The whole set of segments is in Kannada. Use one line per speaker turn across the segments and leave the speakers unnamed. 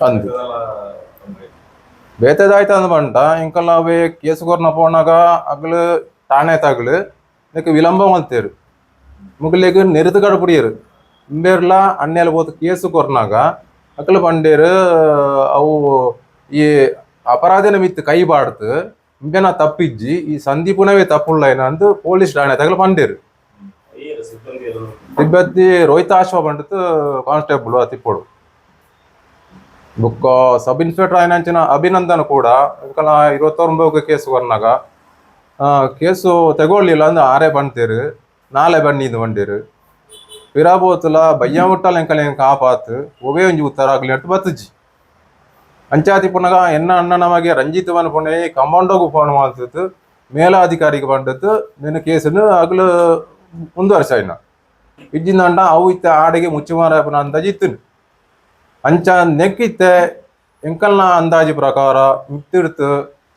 ತೊಂದ್ರೆ.
ಬೇತೆದಾಯ್ತು ಅಂದ್ ಬಂಟ ಇಂಕಲ್ಲ ಅವೆ ಕೇಸು ಕೊರ್ನ ಪೋನಾಗ ಅಗ್ಲು ಠಾಣೆ ತಗ್ಲು. ಇದಕ್ಕೆ ವಿಳಂಬ ಮಲ್ತೇರು ಮುಗ್ಲಿಗೆ ನೆರೆದು ಕಡ್ಪುಡಿಯರು ಇಂಬೇರ್ಲ ಅಣ್ಣೆಲ್ಲ ಹೋದ ಕೇಸು ಕೊರ್ನಾಗ ಅಕ್ಲು ಪಂಡೇರು ಅವು ಈ ಅಪರಾಧಿನ ಮಿತ್ತು ಕೈ ಬಾಡ್ತು. ಇಂಬೆನ ತಪ್ಪಿಜ್ಜಿ ಈ ಸಂದೀಪುನವೇ ತಪ್ಪುಳ್ಳ ಏನ ಅಂತ ಪೊಲೀಸ್ ಠಾಣೆ ತಗಲು ಪಂಡೇರು
ಈ ಸಿಬ್ಬಂದಿ ಎಲ್ಲ
ಸಿಬ್ಬಂದಿ ರೋಹಿತಾಶ್ವ ಬಂಡಿತು ಕಾನ್ಸ್ಟೇಬಲ್ ತಿಪ್ಪೋಡು ಬುಕ್ಕ ಸಬ್ ಇನ್ಸ್ಪೆಕ್ಟರ್ ಆಯ್ನಂಚಿನ ಅಭಿನಂದನ್ ಕೂಡ ಇಂಕಲ ಇರುವತ್ತೊಂಬತ್ತು ಕೇಸು ಬರ್ನಾಗ ಆ, ಕೇಸು ತಗೊಳ್ಳಿಲ್ಲ ಅಂದ್ರೆ ಆರೇ ಬಂತೀರು ನಾಳೆ ಬನ್ನಿದು ಬಂದಿರು ಪಿರಾಬೋತುಲ ಬಯ್ಯ ಮುಟ್ಟಲ್ಲ ಎಂಕಲ ಹೆಂಗೆ ಕಾಪಾತು ಒವೇ ಒಂಜಿ ಉತ್ತರ ಆಗ್ಲಿ ಅಂತ ಬತ್ತಜ್ಜಿ ಅಂಚಾತಿ ಪುನಗ ಎನ್ನ ಅಣ್ಣ ನಮಗೆ ರಂಜಿತ್ ಮನ ಪುಣೆ ಕಂಬೌಂಡೋಗು ಫೋನ್ ಮಾಡ್ತಿತ್ತು ಮೇಲಾಧಿಕಾರಿಗೆ ಬಂದದ್ದು ನಿನ್ನ ಕೇಸನ್ನು ಆಗ್ಲು ಮುಂದುವರ್ಸ ಇನ್ನ ಇಜ್ಜಿಂದಂಡ ಅವು ಇತ್ತ ಮುಚ್ಚಿ ಮುಚ್ಚುಮಾರಪ್ಪನ ಅಂದಾಜು ಇತ್ತು. ಅಂಚ ನೆಕ್ಕಿತ್ತೆ ಎಂಕಲ್ನ ಅಂದಾಜು ಪ್ರಕಾರ ಮಿತ್ತಿಡ್ತು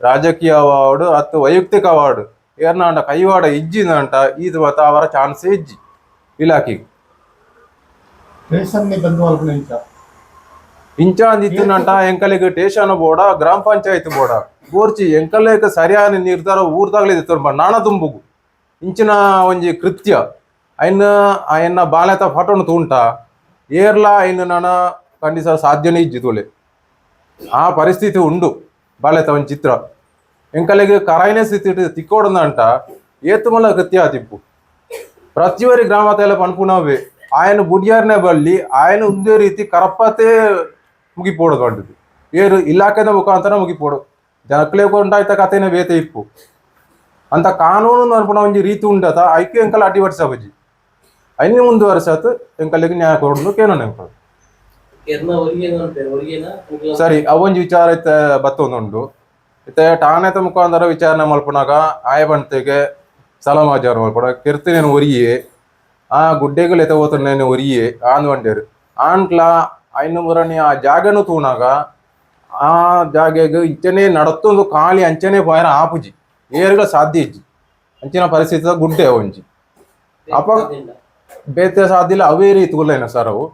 ರಾಜಕೀಯ ಅವಾರ್ಡ್ ಅತ್ತು ವೈಯಕ್ತಿಕ ಅವಾರ್ಡ್. ಏರ್ನಾಂಡ ಕೈವಾಡ ಇಜ್ಜಿನಂಟ ಇದು ಮತ ಅವರ ಚಾನ್ಸ್ ಇಜ್ಜಿ. ಇಲಾಖೆಗೆ
ಇಂಚ?
ಅಂದಿತ್ತಿನಂಟ ಎಂಕಲಿಗೆ ಟೇಷನ್ ಬೋಡ ಗ್ರಾಮ ಪಂಚಾಯತ್ ಬೋಡ ಬೋರ್ಚಿ ಎಂಕಲೇಕ ಸರಿಯಾದ ನಿರ್ಧಾರ ಊರ್ದಾಗ್ಲಿದ್ದು ನಾಣ ತುಂಬುಗು ಇಂಚಿನ ಒಂಜಿ ಕೃತ್ಯ ಐನ್ ಆಯನ್ನ ಬಾಲೆತ ಫಟೋನು ತೂಂಟ ಏರ್ಲ ಐನ್ ನಾನ ಖಂಡಿಸ ಸಾಧ್ಯನೇ ಇಜ್ಜಿ ತೋಲೆ ಆ ಪರಿಸ್ಥಿತಿ ಉಂಡು ಬಾಲೆತ ಒಂಜಿ ಚಿತ್ರ ಎಂಕಲಿಗೆ ಕರಾಯಿನ ಸ್ಥಿತಿ ತಿಕ್ಕೋಡಂದಂಟ ಏತುಮಲ ಕೃತ್ಯ ತಿಪ್ಪು ಪ್ರತಿಯೊರಿ ಗ್ರಾಮತೆಲ್ಲ ಪನ್ಪುನವೇ ఆయన ಬುಡಿಯಾರ್ನೆ ಬಲ್ಲಿ ఆయన ಒಂದೇ ರೀತಿ ಕರಪತೆ ಮುಗಿಪೋಡು ಕಂಡದು ಏರು ಇಲಾಖೆದ ಮುಖಾಂತರ ಮುಗಿಪೋಡು ಜನಕ್ಲೆ ಕೊಂಡಾಯ್ತ ಕಥೆನೆ ಬೇತೆ ಇಪ್ಪು ಅಂತ ಕಾನೂನು ಅನ್ಪುನ ಒಂಜಿ ರೀತಿ ಉಂಡತ ಐಕ್ಯ ಎಂಕಲ್ ಅಡ್ಡಿ ವರ್ಷ ಬಜ್ಜಿ ಐನಿ ಮುಂದುವರ್ಸತ್ ಎಂಕಲ್ಲಿಗೆ ನ್ಯಾಯ ಕೊಡು ಕೇನೋ ಎಂಕಲ್ ಸರಿ ಅವೊಂಜಿ ವಿಚಾರ ಇತ್ತೆ ಬತ್ತೊಂದುಂಡು ಇತ್ತೆ ಠಾಣೆತ ಮುಖಾಂತರ ವಿಚಾರಣೆ ಮಲ್ಪುನಾಗ ಆಯ ಬಂತೆಗೆ ಸಲಮಾಚಾರ ಮಲ್ಪಡ ಕೆರ್ತಿನೇನು ಒರಿಯೆ ಆ ಗುಡ್ಡೆಗಳು ಎತ್ತ ಹೋತನೇನು ಒರಿಯೆ ಆಂದ್ ಬಂಡೇರು ಆಂಟ್ಲ ಐನು ಮುರಣಿ ಆ ಜಾಗನು ತೂನಾಗ ಆ ಜಾಗೆಗೆ ಇಂಚನೆ ನಡತ್ತೊಂದು ಖಾಲಿ ಅಂಚನೆ ಪೋಯರ ಆಪುಜಿ. ಏರುಗಳ ಸಾಧ್ಯ ಇಜ್ಜಿ ಅಂಚಿನ ಪರಿಸ್ಥಿತಿ ಗುಡ್ಡೆ ಒಂಜಿ ಅಪ್ಪ ಬೇತೆ ಸಾಧ್ಯ ಅವೇ ರೀತಿ ಗುಲ್ಲೇನ ಸರ್ ಅವು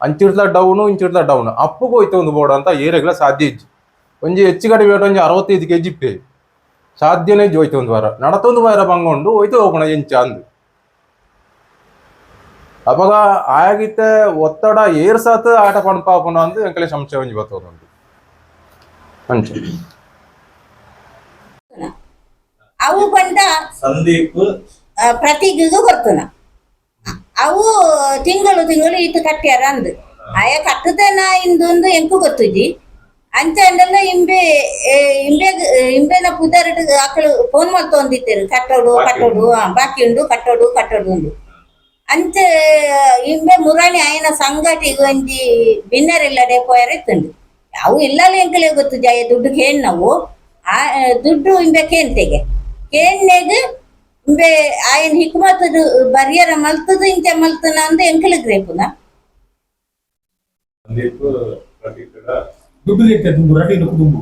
ಅಂಚಿಡ್ದ ಡೌನು ಇಂಚಿಡ್ದ ಡೌನ್ ಅಪ್ಪು ಹೋಯ್ತು ಒಂದು ಬೋರ್ಡ್ ಅಂತ ಏರೆಗಳ ಸಾಧ್ಯ ಇಜ್ಜಿ ಒಂಜಿ ಹೆಚ್ಚು ಕಡಿಮೆ ಬೇಡ ಒಂಜಿ ಅರವತ್ತೈದು ಕೆಜಿ ಪೇ ಸಾಧ್ಯನೇ ಇಜ್ಜಿ ಹೋಯ್ತು ಒಂದು ವಾರ ನಡತೊಂದು ವಾರ ಬಂಗೊಂಡು ಹೋಯ್ತು ಹೋಗೋಣ ಎಂಚ ಅಂದು ಅವಾಗ ಆಗಿತ್ತೆ ಒತ್ತಡ ಏರ್ಸಾತ್ ಆಟ ಪಣಪಾಪನ ಅಂದು ಎಂಕಲೆ ಸಂಶಯ ಒಂಜಿ ಬರ್ತದಂದು ಅಂಚೆ
ಅವು ಬಂದ
ಸಂದೀಪ್.
ಆ, ಪ್ರತಿಗಿಗೂ ಬರ್ತನ ಅವು ತಿಂಗಳು ತಿಂಗಳು ಇಟ್ಟು ಕಟ್ಟ್ಯಾರ ಅಂದ್. ಆಯ ಕಟ್ಟದನ ಇಂದೊಂದು ಎಂಕು ಗೊತ್ತುಜಿ. ಅಂಚ ಅಂಡೆಲ್ಲ ಇಂಬೆ ಇಂಬೆ ಇಂಬೆನ ಪುದರ್ಟ್ ಆಕಳು ಫೋನ್ ಮಾಡ್ತೊಂದಿತ್ತೇರು ಕಟ್ಟೋಡು ಕಟ್ಟೋಡು ಆ, ಬಾಕಿ ಉಂಡು ಕಟ್ಟೋಡು ಕಟ್ಟೋಡು ಉಂಡು. ಅಂಚೆ ಇಂಬೆ ಮುರಾಣಿ ಆಯನ ಸಂಗಟಿ ಒಂಜಿ ಬಿನ್ನರ್ ಇಲ್ಲಡೆ ಪೋಯರ್ ಇತ್ತುಂಡು ಅವು ಇಲ್ಲಲ್ಲ ಎಂಕಲೇ ಗೊತ್ತು ಜಾಯ ದುಡ್ಡು ಕೇಣ್ ನಾವು? ಆ ದುಡ್ಡು ಇಂಬೆ ಕೇಂತೆಗೆ. கேன்னெகு இம்பே ஆயன் ஹிக்மத்து பரியர மல்த்தது இந்த மல்த்து நான் வந்து
எங்களுக்கு ரேப்புனா
ದುಡ್ಡು ರೇಟ್ ತುಂಬು ರಟಿ ಕುಟುಂಬ.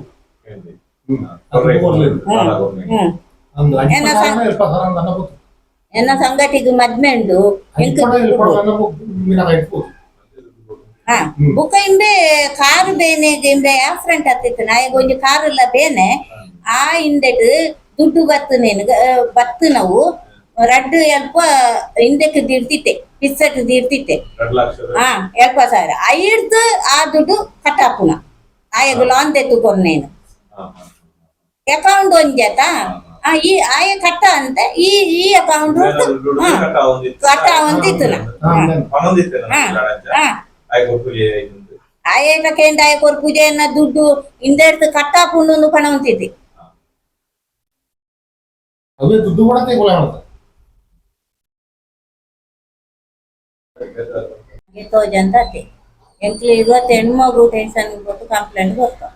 ಎನ್ನ ಸಂಗಟಿಗೆ ಮದ್ಮೆ ಉಂಡು ಬುಕ ಇಂಬೆ ಕಾರ್ ಬೇನೆ ಇಂಬೆ ಆಕ್ಸಿಡೆಂಟ್ ಆಗ್ತಿತ್ತು ನಾ ಈಗ ಒಂದು ಕಾರ್ ಎಲ್ಲ ಬೇನೆ ಆ ಹಿಂದೆಟ್ ದುಡ್ಡು ಬತ್ತು ನಿನಗೆ ಬತ್ತು ನಾವು ರಡ್ಡು ಎಲ್ಪ ಹಿಂದಕ್ಕೆ ದಿಡ್ತಿತ್ತೆ ಪಿಸ್ಸಟ್
ದಿಡ್ತಿತ್ತೆ
ಹಾ ಎಲ್ಪ ಸಾವಿರ. ಐಡ್ದು ಆ ದುಡ್ಡು ಕಟ್ಟಾಪುನ ಆಯಗ ಲಾನ್ ತೆತ್ತುಕೊಂಡು
ನೇನು.
ಅಕೌಂಟ್ ಆ ಈ ಆಯ ಕಟ್ಟ ಅಂತ ಈ ಈ ಅಕೌಂಟ್
ಕಟ್ಟ ಒಂದಿತ್ತು. ಆಯ
ಕಟ್ಟೆಯಿಂದ ಆಯ ಕೊರ್ ಪೂಜೆಯನ್ನ ದುಡ್ಡು ಹಿಂದೆ ಕಟ್ಟಾಪುಂಡು ಪಣ ಹೊಂತಿದ್ದೆ
ಅವೇ ದುಡ್ಡು ಕೂಡ ತೆಗೊಳ್ಳ ಮಾಡ್ತಾರೆ
ತೋಜಂತ ಅತ್ತೆ ಎಂಕ್ಲಿ ಇವತ್ತು ಹೆಣ್ಮಗು ಟೆನ್ಷನ್ ಗೊತ್ತು ಕಂಪ್ಲೇಂಟ್ ಗೊತ್ತು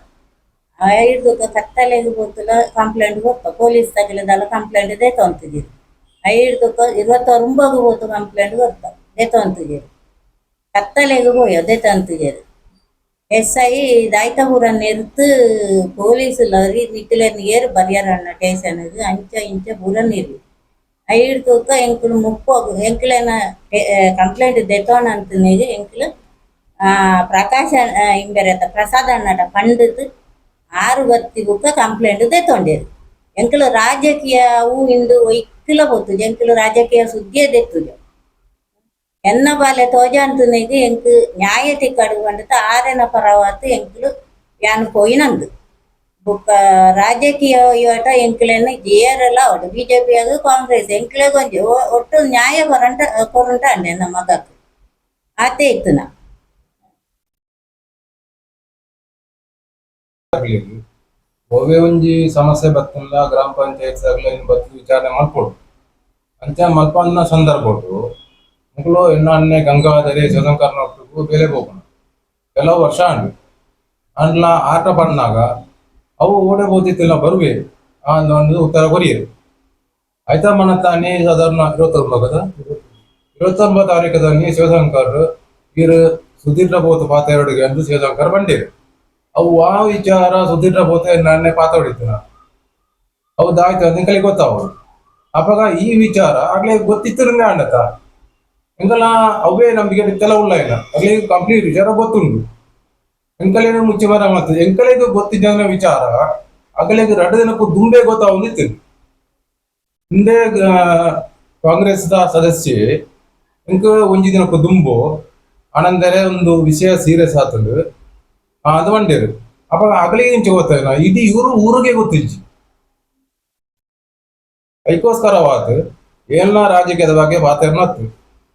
ಐದು ಕತ್ತಲೆಗೆ ಗೊತ್ತಿಲ್ಲ ಕಂಪ್ಲೇಂಟ್ ಗೊತ್ತು ಪೊಲೀಸ್ ತಗಲಿದಲ್ಲ ಕಂಪ್ಲೇಂಟ್ ಇದೆ ತೊಂತಿದ್ದೀರಿ ಐದು ಇವತ್ತು ರುಂಬಗು ಗೊತ್ತು ಕಂಪ್ಲೇಂಟ್ ಗೊತ್ತು ದೇ ತೊಂತಿದ್ದೀರಿ ಕತ್ತಲೆಗೆ ಹೋಯ್ ಅದೇ ತಂತಿದ್ದೀರಿ ಎಸ್ ಐ ದಾಯ್ತಪುರನ್ನ ಇರ್ತು ಪೊಲೀಸ್ ಲರಿ ನಿಟ್ಟಿಲೆನ್ ಏರು ಬರ್ಯಾರಣ್ಣ ಟೇಷನ್ಗೆ ಅಂಚ ಇಂಚ ಬುರನ್ ಇರ್ಲಿ ಐಡ್ಕೋಕ ಎಂಕುಲು ಮುಪ್ಪೋಗು ಎಂಕ್ಲೆನ ಕಂಪ್ಲೇಂಟ್ ದೆತೋಣ ಅಂತನಿಗೆ ಎಂಕ್ಲು ಆ, ಪ್ರಕಾಶ ಆ, ಇಂಬೆರೆತ ಪ್ರಸಾದ್ ಅಣ್ಣಟ ಪಂಡಿತ್ ಆರು ಬತ್ತಿ ಬುಕ್ಕ ಕಂಪ್ಲೇಂಟ್ ದೆತೊಂಡೇರು ಎಂಕುಲು ರಾಜಕೀಯ ಅವು ಇಂದು ಇಕ್ಕಿಲ ಹೋತುಜು ಎಂಕುಲು ರಾಜಕೀಯ ಸುದ್ದಿಯೇ ದೆತ್ತುಜು ಎನ್ನ ಬಾಲೆ ತೋಜ ಅಂತನಿಗೆ ಎಂಕ್ ನ್ಯಾಯ ತಿಕ್ಕಡು ಬಂಡತ ಆರೆನ ಪರವಾತು ಎಂಕುಲು ಯಾನು ಪೋಯಿನಂದು ಬೊಕ್ಕ ರಾಜಕೀಯ ಇವಟ ಎಂಕ್ಲೆನ ಜೇರೆಲ್ಲ ಒಟ್ಟು ಬಿಜೆಪಿ ಅದು ಕಾಂಗ್ರೆಸ್ ಎಂಕ್ಲೆ ಗೊಂಜಿ ಒ- ಒಟ್ಟು ನ್ಯಾಯ ಕೊರಂಟ ಕೊರಂಟ ಅಂಡೆ ನಮ್ಮ ಮಗಕ್ಕೆ ಆತೆ ಇತ್ತು ನಾ
ಆಗ್ಲಿಕ್ಕೆ ಒವ್ವೆ ಒಂಜಿ ಸಮಸ್ಯೆ ಬತ್ತಲ್ಲ ಗ್ರಾಮ ಪಂಚಾಯತ್ ಆಗ್ಲಿ ಇನ್ ಬತ್ತು ವಿಚಾರಣೆ ಮಲ್ಪೊಡು ಅಂಚ ಮಲ್ಪನ್ನ ಸಂದರ್ಭ ಉಂಟು ಇನ್ನು ಅನ್ನೆ ಗಂಗಾಧರಿ ಶಿವಶಂಕರ್ನ ಬೇರೆ ಬೆಲೆ ಹೋಗೋಣ ಕೆಲವು ವರ್ಷ ಅಂಡು ಅಂಡ್ಲ ಆಟ ಪಡ್ನಾಗ ಅವು ಓಡೆ ಬೋದಿತ್ತಿಲ್ಲ ಬರುವೆ. ಒಂದು ಉತ್ತರ ಕೊರಿಯರು. ಆಯ್ತಾ ಮನ ತಾನೇ ಸಾಧಾರಣ ಇರುವತ್ತೊಂಬತ್ತು ಇರುವತ್ತೊಂಬತ್ತು ತಾರೀಕದಲ್ಲಿ ಶಿವಶಂಕರ್ ಇರು ಸುಧೀರ್ ಪಾತ ಎರಡಿಗೆ ಅಂದು ಶಿವಶಂಕರ್ ಬಂದಿರು ಅವು ಆ ವಿಚಾರ ಸುಧೀರ್ ಬೋತ ನಾನೇ ಪಾತ ಹೊಡಿತು. ನಾ ದಾಯ್ತು ಅಂತ ಕಲಿ ಗೊತ್ತಾವು ಅವಾಗ ಈ ವಿಚಾರ ಆಗ್ಲೇ ಗೊತ್ತಿತ್ತು ಅಂಡತ ಎಂಕಲ ಅವೇ ನಮಗೆ ತೆಲ ಉಳ್ಳ ಇಲ್ಲ. ಅಲ್ಲಿ ಕಂಪ್ಲೀಟ್ ವಿಚಾರ ಗೊತ್ತುಂಡು ಎಂಕಲೇನು ಮುಂಚೆ ಮರ ಮತ್ತು ಎಂಕಲಿಗೆ ಗೊತ್ತಿದ್ದ ವಿಚಾರ. ಅಗಲಿಗೆ ಎರಡು ದಿನಕ್ಕೂ ದುಂಬೆ ಗೊತ್ತಾವು ನಿಂತಿರು ಹಿಂದೆ ಕಾಂಗ್ರೆಸ್ ಸದಸ್ಯೆ, ಎಂಕ ಒಂಜಿ ದಿನಕ್ಕೂ ದುಂಬು. ಅನಂದರೆ ಒಂದು ವಿಷಯ ಸೀರಿಯಸ್ ಆತಂದು ಅದು ಒಂಡೇರು ಅಪ್ಪ ಅಗಲಿಗೆ ಇಂಚೆ ಗೊತ್ತಾಯಿಲ್ಲ ಇದು ಇವರು ಊರಿಗೆ ಗೊತ್ತಿಜ್ಜಿ ಅದಕ್ಕೋಸ್ಕರವಾದ ಏಳ್ನ ರಾಜಕೀಯದ ಬಗ್ಗೆ ಮಾತಾಡ್ನತ್ತು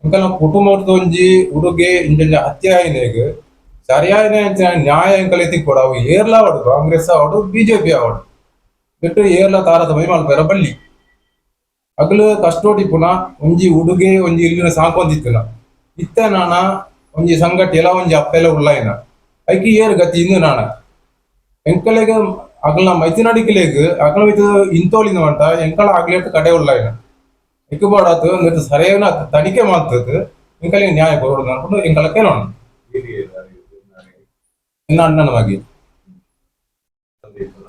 ಇಂಕಲ್ನ ಕುಟುಂಬದ ಒಂಜಿ ಉಡುಗೆ ಇಂಜ ಹತ್ಯೆ ಆಯ್ನೆಗ್ ಸರಿಯಾದ ನ್ಯಾಯ ಅಂಕಲ್ ಎತ್ತಿ ಕೊಡವು ಏರ್ಲ ಅವಡು ಕಾಂಗ್ರೆಸ್ ಅವಡು ಬಿಜೆಪಿ ಅವಡು ಬಿಟ್ಟು ಏರ್ಲ ತಾರದ ಮೈ ಮಲ್ಪೆರ ಬಳ್ಳಿ ಅಗಲು ಕಷ್ಟೋಟಿ ಪುನಃ ಒಂಜಿ ಉಡುಗೆ ಒಂಜಿ ಇಲ್ಲಿನ ಸಾಕೊಂದಿತ್ತಿನ ಇತ್ತ ನಾನ ಒಂಜಿ ಸಂಘಟ ಎಲ್ಲ ಒಂಜಿ ಅಪ್ಪೆಲ್ಲ ಉಳ್ಳಾಯಿನ ಐಕಿ ಏರ್ ಗತಿ ಇಂದು ನಾನ. ಎಂಕಲೆಗ ಅಗಲ ಮೈತಿನಡಿಕಲೆಗ್ ಅಗಲ ಇದು ಇಂತೋಲಿನ ಮಂಟ ಎಂಕಲ ಆಗ್ಲೇಟ್ ಕಡೆ ಉಳ್ಳಾಯಿನ ಇಕ್ಕುಬಾಡಾತು ಒಂದು ಸರಿಯಾದ ತನಿಖೆ ಮಾಡ್ತದ ಎಂಕಲಿಗೆ ನ್ಯಾಯ ಕೊಡೋದು ಅನ್ಕೊಂಡು ಎಂಕಲ ಕೇಳೋಣ ಇನ್ನ ಅಣ್ಣನ ಮಗಿ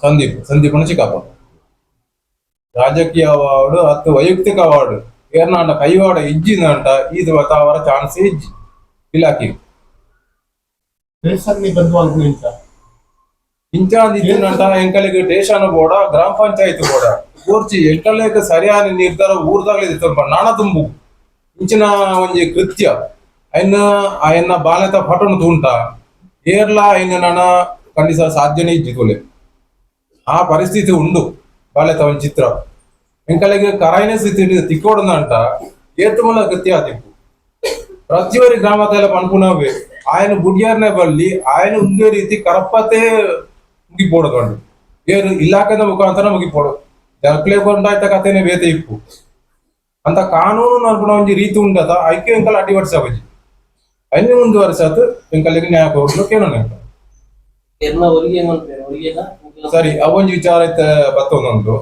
ಸಂದೀಪ್ ಸಂದೀಪನ ಚಿಕ್ಕಪ್ಪ ರಾಜಕೀಯ ಅವಾರ್ಡ್ ಹತ್ತು ವೈಯಕ್ತಿಕ ಅವಾರ್ಡ್ ಏರ್ನಾಂಡ ಕೈವಾಡ ಇಜ್ಜಿಂದಂಟ ಇದು ಅವರ ಚಾನ್ಸ್ ಇಜ್ಜಿ ಇಲಾಖೆ
ರೇಷನ್ ಬಂದು ಅಲ್ಕು ಇಂಚ
ಇಂಚಾಂದ್ ಇದ್ದಿನಂಟ ಎಂಕಲಿಗೆ ಸ್ಟೇಷನ್ ಬೋಡ ಗ್ರಾಮ ಪಂಚಾಯತ್ ಬೋಡ ಕೂರ್ಚಿ ಎಂಕಲಿಗೆ ಸರಿಯಾದ ನಿರ್ಧಾರ ಊರ್ದಾಗ್ಲಿದೆ ಸ್ವಲ್ಪ ನಾಣ ತುಂಬು ಇಂಚಿನ ಒಂಜಿ ಕೃತ್ಯ ಅಯ್ನ ಅಯ್ನ ಬಾಲೆತ ಪಟನು ತೂಂಟ ಏರ್ಲ ಅಯ್ನ ನಾನ ಖಂಡಿಸ ಸಾಧ್ಯನೇ ಇಜ್ಜಿತುಲೆ ಆ ಪರಿಸ್ಥಿತಿ ಉಂಡು ಬಾಲೆತ ಒಂಜಿ ಚಿತ್ರ ಎಂಕಲಿಗೆ ಕರಾಯಿನ ಸ್ಥಿತಿ ತಿಕ್ಕೋಡಂದಂಟ ಏತುಮಲ ಕೃತ್ಯ ಆತಿಪ್ಪು ಪ್ರತಿಯೊರಿ ಗ್ರಾಮದಲ್ಲ ಪನ್ಪುನವೇ ఆయన బుడ్యారనే బల్లి ఆయన ఉండే ರೀತಿ ಕರಪತೆ ಮುಗಿಪೋಡದು ಏನು ಇಲಾಖೆದ ಮುಖಾಂತರ ಮುಗಿಪೋಡು ಜರ್ಕ್ಲೆ ಆಯ್ತ ಕಥೆನೇ ಬೇತೆ ಇಪ್ಪು ಅಂತ ಕಾನೂನು ನರ್ಪಣ ಒಂಜಿ ರೀತಿ ಉಂಡದ ಐಕೆ ಎಂಕಲ್ ಅಡ್ಡಿ ವರ್ಷ ಬಜಿ. ಐನೆ ಮುಂದುವರೆಸತ್ ಎಂಕಲ್ಲಿಗೆ ನ್ಯಾಯ ಕೊಡ್ಲು
ಒರಿಗೇನ
ಸರಿ ಅವೊಂಜಿ ವಿಚಾರ ಇತ್ತ ಬತ್ತೊಂದುಂಟು.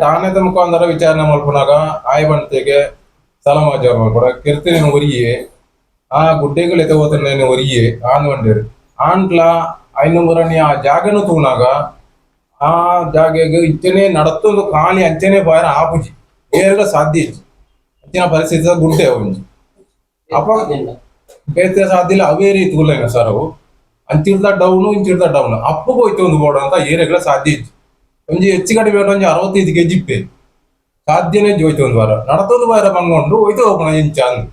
ಠಾಣೆದ ಮುಖಾಂತರ ವಿಚಾರಣೆ ಮಾಡ್ಕೊಂಡಾಗ ಆಯ್ ಬಂತೆಗೆ ಸಲಮಾಜ ಮಲ್ಪಡ ಕಿರ್ತಿನ ಒರಿಯೆ ಆ ಗುಡ್ಡೆಗಳು ಎತ್ತ ಹೋತನೇನು ಒರಿಯೆ ಆನ್ ಬಂಡೇರು ಆಂಟ್ಲ ಐನೂರನೇ ಆ ಜಾಗನು ತೂನಾಗ ಆ ಜಾಗೆಗೆ ಇಚ್ಚನೆ ನಡತ್ತೊಂದು ಖಾಲಿ ಅಂಚನೆ ಬಾರ ಆಪುಜಿ ಏರ್ಗ ಸಾಧ್ಯ ಇಜ್ಜಿ ಅಂಚಿನ ಪರಿಸ್ಥಿತಿ ಗುಡ್ಡೆ ಒಂಜಿ ಅಪ್ಪ ಬೇತೆ ಸಾಧ್ಯ ಇಲ್ಲ ಅವೇ ರೀತಿ ಉಳ್ಳೇನ ಸರ್ ಅವು ಅಂಚಿರ್ದ ಡೌನು ಇಂಚಿರ್ದ ಡೌನ್ ಅಪ್ಪು ಹೋಯ್ತು ಒಂದು ಬೋರ್ಡ್ ಅಂತ ಏರೆಗಳ ಸಾಧ್ಯ ಇಜ್ಜಿ ಒಂಜಿ ಹೆಚ್ಚು ಕಡಿಮೆ ಬೇಡ ಒಂಜಿ ಅರವತ್ತೈದು ಕೆಜಿ ಇಪ್ಪೆ ಸಾಧ್ಯನೇ ಹೋಯ್ತು ಒಂದು ವಾರ ನಡತೊಂದು ವಾರ ಬಂಗೊಂಡು ಹೋಯ್ತು ಹೋಗೋಣ ಇಂಚ ಅಂದ್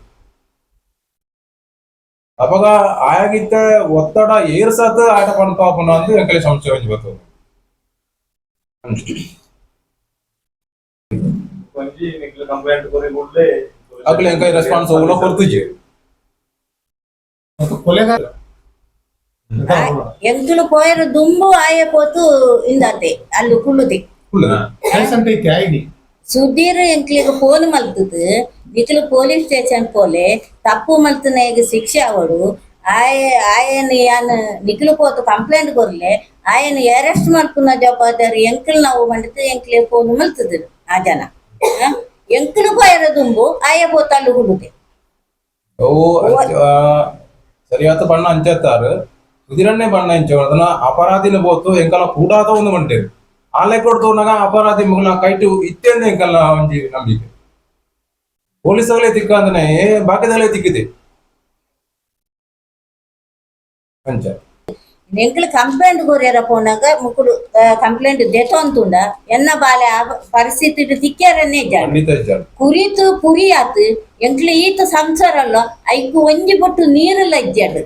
ಅವಾಗ ಆಯಾಗಿತ್ತ ಒತ್ತಡ ಏರ್ಸತ್ ಆಟ ಪನ್ಪಾಪನ ಅಂತ ಎಂಕಲೆ ಸಂಶಯ ಒಂಜಿ ಬರ್ತದೆ
ಒಂಜಿ ನಿಕ್ಲು ಕಂಪ್ಲೇಂಟ್ ಕೊರಿ ಕೂಡಲೇ
ಅಕ್ಲೆ ಎಂಕ ರೆಸ್ಪಾನ್ಸ್ ಹೋಗ್ಲ ಕೊಡ್ತಿಜಿ
ಮತ್ತು ಕೊಲೆಗಾರ
ಎಂಕುಲು ಪೋಯರು ದುಂಬು ಆಯ ಪೋತು ಇಂದಾತೆ ಅಲ್ಲಿ ಕುಳ್ಳುದೆ
ಫುಲ್
ರೇಷನ್ ಐತೆ ID
Sudhir ಎಂಕ್ಲಿಗೆ phone ಮಲ್ತದು ನಿಕ್ಲು police station ಪೋಲೆ ತಪ್ಪು ಮಲ್ತನೆಗೆ ಶಿಕ್ಷೆ ಅವಡು ಆಯ ಆಯನ ಯಾನ್ ನಿಕ್ಲು ಪೋತು ಕಂಪ್ಲೇಂಟ್ ಕೊರ್ಲೆ ಆಯನ ಅರೆಸ್ಟ್ ಮಲ್ಪುನ ಜವಾಬ್ದಾರಿ ಎಂಕ್ಲ್ ನಾವು వండితే ಎಂಕ್ಲೆ ఫోన్ ಮಲ್ತದ್ರು ఆ జన ಆ? ಎಂಕ್ಲು దుంబు ದುಂಬು, ಆಯ
గుండుతే ಸರಿಯಾದ ಬಣ್ಣ ಅಂಚತ್ತಾರು. ಕುದಿರನ್ನೇ ಬಣ್ಣ ಇಂಚೋದನ್ನ ಅಪರಾಧಿನ ಬೋತು ಎಂಕಲ ಕೂಡಾತ ಒಂದು ಮಂಟೇರು ಆಲೆ ಕೊಡ್ತು ನಾಗ ಅಪರಾಧಿ ಮಗನ ಕೈಟು ಇತ್ತೆಂದ ಎಂಕಲ್ನ ಒಂಜಿ ನಂಬಿಕೆ. ಪೊಲೀಸಗಳೇ ತಿಕ್ಕಂದ್ರೆ ಬಾಕಿದಗಳೇ ತಿಕ್ಕಿದೆ. ಅಂಚ.
ಎಂಕ್ಲು ಕಂಪ್ಲೇಂಟ್ ಕೊರಿಯರ ಪೋನಾಗ ಮುಕ್ಕುಡು ಕಂಪ್ಲೇಂಟ್ ದೆತೊಂತುಂಡ ಎನ್ನ ಬಾಲೆ ಆ ಪರಿಸ್ಥಿತಿ ತಿಕ್ಕ್ಯಾರನ್ನೇ ಜಾಗ
ಖಂಡಿತ ಇದ್ದಾರೆ
ಕುರಿತು ಪುರಿಯಾತ್ ಎಂಕ್ಲು ಈತ ಸಂಸಾರಲ್ಲ ಐಕು ಒಂಜಿ ಬೊಟ್ಟು ನೀರಲ್ಲ ಇಜ್ಜಾಡು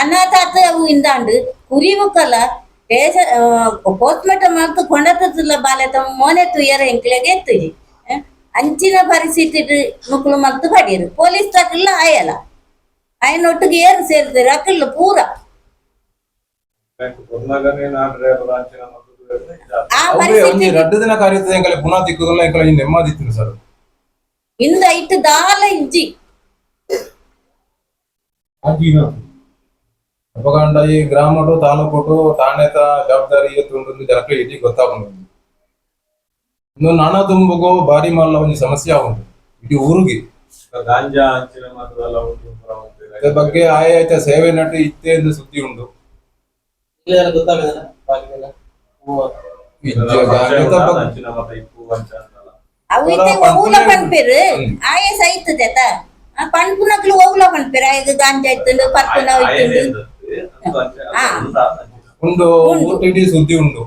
ಅನಾಥಾತ ಅವು ಇಂದಾಂಡು ಕುರಿವುಕಲ್ಲ ದೇಶ ಪೋಸ್ಟ್ಮಾರ್ಟಂ ಮಾಡ್ತು ಕೊಂಡತಲ್ಲ ಬಾಲೆ ತಮ್ಮ ಮೋನೆ ತುಯ್ಯರ ಎಂಕ್ಲೆಗೆ ಎತ್ತುಜಿ ಆ, ಅಂಚಿನ ಪರಿಸ್ಥಿತಿ ಮುಕ್ಳು ಮಲ್ತು ಪಡೀರು ಪೊಲೀಸ್ ತಕಲ್ಲ ಆಯಲ್ಲ ಆಯ್ನೊಟ್ಟಿಗೆ ಏರು ಸೇರಿದ್ರು ಅಕ್ಕಲ್ಲ ಪೂರ
ಅವ್ರೆ ಒಂಜಿ
ಪರಿಸ್ಥಿತಿ
ರಡ್ಡು ದಿನ ಕಾರ್ಯದ ಎಂಕಲೆ ಪುನಃ ತಿಕ್ಕುದಲ್ಲ ಎಂಕಲೆ ಈ ನೆಮ್ಮದಿತ್ತು ಸರ್.
ಇಂದ ಇಟ್ಟು ದಾಲ ಇಜ್ಜಿ
ಆಗಿನ
ಅಪಗಂಡ ಈ ಗ್ರಾಮಟು ತಾಲೂಕು ಠಾಣೆತ ಜವಾಬ್ದಾರಿ ತುಂಡು ಜನಕ್ಕೆ ಇಡೀ ಗೊತ್ತಾಗುಂಡು ಇನ್ನು ನಾನಾ ತುಂಬಗೋ ಬಾರಿ ಮಲ್ಲ ಒಂಜಿ ಸಮಸ್ಯೆ ಉಂಟು ಇಡೀ ಊರಿಗೆ.
ಗಾಂಜಾ ಅಂಚಿನ ಮದ್ದೆಲ್ಲ ಉಂಟು
ಬಗ್ಗೆ ಆಯಾಯ್ತ ಸೇವೆ ನಟು ಇತ್ತೆ ಎಂದು ಸುದ್ದಿ ಉಂಟು.
ಇಲ್ಲಾರ ಗೊತ್ತಾಗಲ್ಲ ಬಾಕಿದೆಲ್ಲ ಹೂವ
ಇಜ್ಜ
ಅಂಚಿನ
ಗಾಂಜದ ಬಗ್ಗೆ
ಅಂಚಿನ ಮತ್ತೆ ಇಪ್ಪು ಅಂಚ ಅಂತಲ್ಲ
ಅವು
ಅವರ
ಇತ್ತೆ
ಪಂಪುನೆ-
ಓವುಲ ಪಣ್ಪೇರು
ಹ್ಮ್.
ಆಯ ಸೈತದೆ ತ ಆ ಪಣ್ಪುನಕ್ಲು ಓವುಲ ಪಣ್ಪೇರು ಆಯ್ಗ ಗಾಂಜಾ ಇತ್ತುಂಡು ಪರ್ಪುನ ಇತ್ತುಂಡು?
ಉಂಡು ಸುದ್ದಿ ಉಂಡು